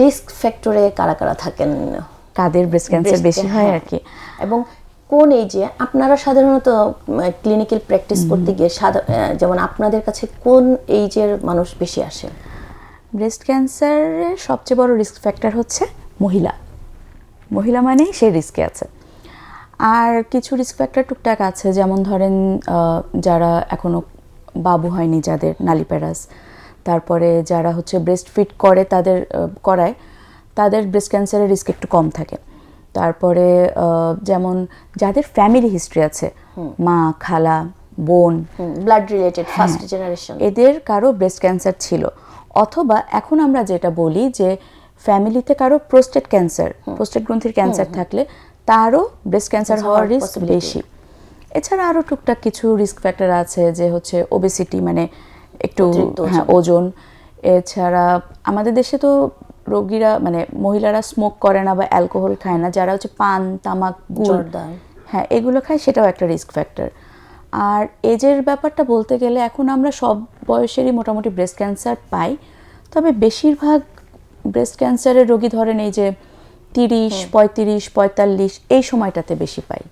Risk ফ্যাক্টরে কারা কারা থাকেন? কাদের ব্রেস্ট ক্যান্সার বেশি হয় হ্যাঁ। আর কি। এবং কোন এজে আপনারা সাধারণত ক্লিনিক্যাল প্র্যাকটিস করতে গিয়ে যেমন আপনাদের কাছে কোন এইজের মানুষ বেশি আসে? ব্রেস্ট ক্যান্সারের সবচেয়ে বড় রিস্ক ফ্যাক্টর হচ্ছে মহিলা। মহিলা মানেই সে রিস্কে আছে। আর কিছু রিস্ক ফ্যাক্টর টুকটাক আছে যেমন ধরেন যারা এখনও বাবু হয়নি যাদের নালিপ্যারাস তারপরে যারা হচ্ছে ব্রেস্ট ফিট করে তাদের করায় তাদের ব্রেস্ট ক্যান্সারের রিস্ক একটু কম থাকে। তারপরে যেমন যাদের ফ্যামিলি হিস্ট্রি আছে মা খালা বোন ব্লাড রিলেটেড ফার্স্ট জেনারেশন এদের কারও ব্রেস্ট ক্যান্সার ছিল। অথবা এখন আমরা যেটা বলি যে ফ্যামিলিতে কারও প্রোস্টেট ক্যান্সার প্রোস্টেট গ্রন্থির ক্যান্সার থাকলে তারও ব্রেস্ট ক্যান্সার হওয়ার হওয়ার রিস্ক বেশি। এছাড়া আরও টুকটাক কিছু রিস্ক ফ্যাক্টর আছে যে হচ্ছে ওবেসিটি মানে একটু। হ্যাঁ ওজন। এছাড়া আমাদের দেশে তো রোগীরা মানে মহিলারা স্মোক করে না বা অ্যালকোহল খায় না যারা হচ্ছে পান তামাক গুড়। হ্যাঁ এগুলো খায় সেটাও একটা রিস্ক ফ্যাক্টর আর এজের ব্যাপারটা বলতে গেলে এখন আমরা সব বয়সেরই মোটামুটি ব্রেস্ট ক্যান্সার পাই। তবে বেশিরভাগ ব্রেস্ট ক্যান্সারের রোগী ধরেন এই যে তিরিশ পঁয়ত্রিশ পঁয়তাল্লিশ এই সময়টাতে বেশি পাই।